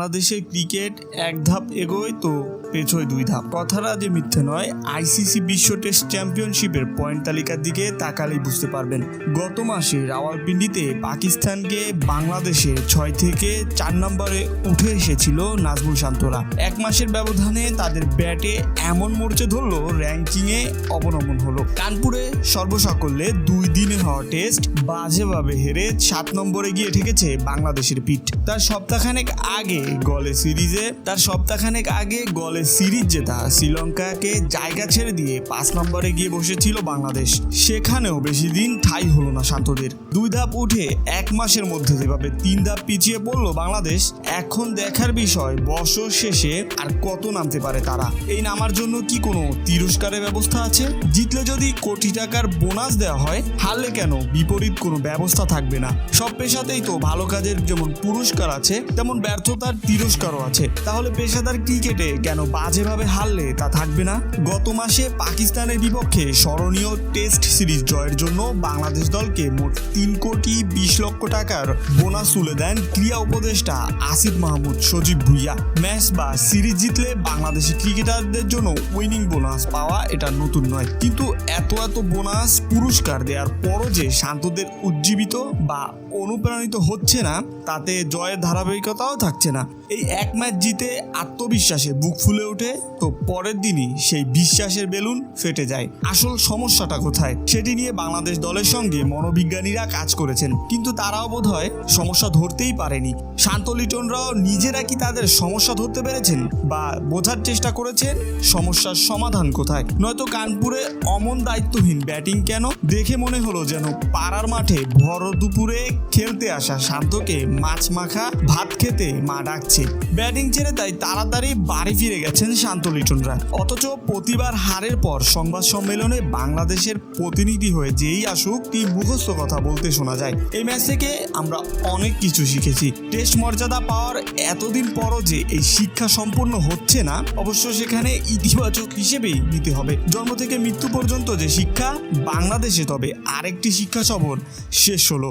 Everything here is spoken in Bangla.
বাংলাদেশের ক্রিকেট এক ধাপ এগোয় তো? পেছোয় দুই ধাপ। কথাটা যে মিথ্যে নয় আইসিসি বিশ্ব টেস্ট চ্যাম্পিয়নশিপের পয়েন্ট তালিকার দিকে তাকালেই বুঝতে পারবেন। গত মাসে রাওয়ালপিন্ডিতে পাকিস্তানকে বাংলাদেশে ছয় থেকে চার নম্বরে উঠে এসেছিল নাজমুল শান্তরা। এক মাসের ব্যবধানে তাদের ব্যাটে এমন মোর্চে ধরলো, র্যাঙ্কিংয়ে অবনমন হলো। কানপুরে সর্বসাকল্যে দুই দিনে হওয়া টেস্ট বাজেভাবে হেরে সাত নম্বরে গিয়ে ঠেকেছে বাংলাদেশের পিঠ। তার সপ্তাহখানেক আগে গলে সিরিজে, তার সপ্তাহখানেক আগে গলে সিরিজ জেতা শ্রীলঙ্কাকে জায়গা ছেড়ে দিয়ে পাঁচ নম্বরে গিয়ে বসেছিল বাংলাদেশ। সেখানেও বেশি দিন ঠাই হলো না শান্তদের। দুই ধাপ উঠে এক মাসের মধ্যে যেভাবে তিন ধাপ পিছিয়ে পড়ল বাংলাদেশ, এখন দেখার বিষয় বছর শেষে আর কত নামতে পারে তারা। এই নামার জন্য কি কোনো তিরস্কারের ব্যবস্থা আছে? জিতলে যদি কোটি টাকার বোনাস দেওয়া হয়, হারলে কেন বিপরীত কোনো ব্যবস্থা থাকবে না? সব পেশাতেই তো ভালো কাজের যেমন পুরস্কার আছে, তেমন ব্যর্থতার তিরস্কারও আছে। তাহলে পেশাদার ক্রিকেটে কেন বাজেভাবে হারলে তা থাকবে না। গত মাসে পাকিস্তানের বিপক্ষে স্মরণীয় টেস্ট সিরিজ জয়ের জন্য বাংলাদেশ দলকে মোট তিন কোটি বিশ লক্ষ টাকার বোনাস তুলে দেন ক্রীড়া উপদেষ্টা আসিফ মাহমুদ সজীব ভুইয়া। ম্যাচ বা সিরিজ জিতলে বাংলাদেশি ক্রিকেটারদের জন্য উইনিং বোনাস পাওয়া এটা নতুন নয়। কিন্তু এত এত বোনাস, পুরস্কার দেওয়ার পরও যে শান্তদের উজ্জীবিত বা অনুপ্রাণিত হচ্ছে না, তাতে জয়ের ধারাবাহিকতাও থাকছে না। এই এক ম্যাচ জিতে আত্মবিশ্বাসে বুক ফুলে ওঠে, তো পরের দিনই সেই বিশ্বাসের বেলুন ফেটে যায়। আসল সমস্যাটা কোথায়? সেটি নিয়ে বাংলাদেশ দলের সঙ্গে মনোবিজ্ঞানীরা কাজ করেছেন, কিন্তু তারাও বোধ হয় সমস্যা ধরতেই পারেনি। শান্ত লিটনরাও নিজেরা কি তাদের সমস্যা ধরতে পেরেছেন? বা বোঝার চেষ্টা করেছেন? সমস্যার সমাধান কোথায়? নয়তো কানপুরে অমন দায়িত্বহীন ব্যাটিং কেন? দেখে মনে হলো যেন পাড়ার মাঠে ভর দুপুরে খেলতে আসা শান্তকে মাছ মাখা, ভাত খেতে মা ডাকছে। ব্যাটিং ছেড়ে তাই তাড়াতাড়ি বাড়ি ফিরে গেছেন শান্ত লিটনরা অথচ প্রতিবার হারের পর সংবাদ সম্মেলনে বাংলাদেশের প্রতিনিধি হয়ে যেই আসুক টি মুখস্থ কথা বলতে শোনা যায়। এই ম্যাচ থেকে আমরা অনেক কিছু শিখেছি। টেস্ট মর্যাদা পাওয়ার এতদিন পরও যে এই শিক্ষা সম্পূর্ণ হচ্ছে না, অবশ্য সেখানে ইতিবাচক হিসেবেই নিতে হবে। জন্ম থেকে মৃত্যু পর্যন্ত যে শিক্ষা, বাংলাদেশে তবে আরেকটি শিক্ষা সফর শেষ হলো।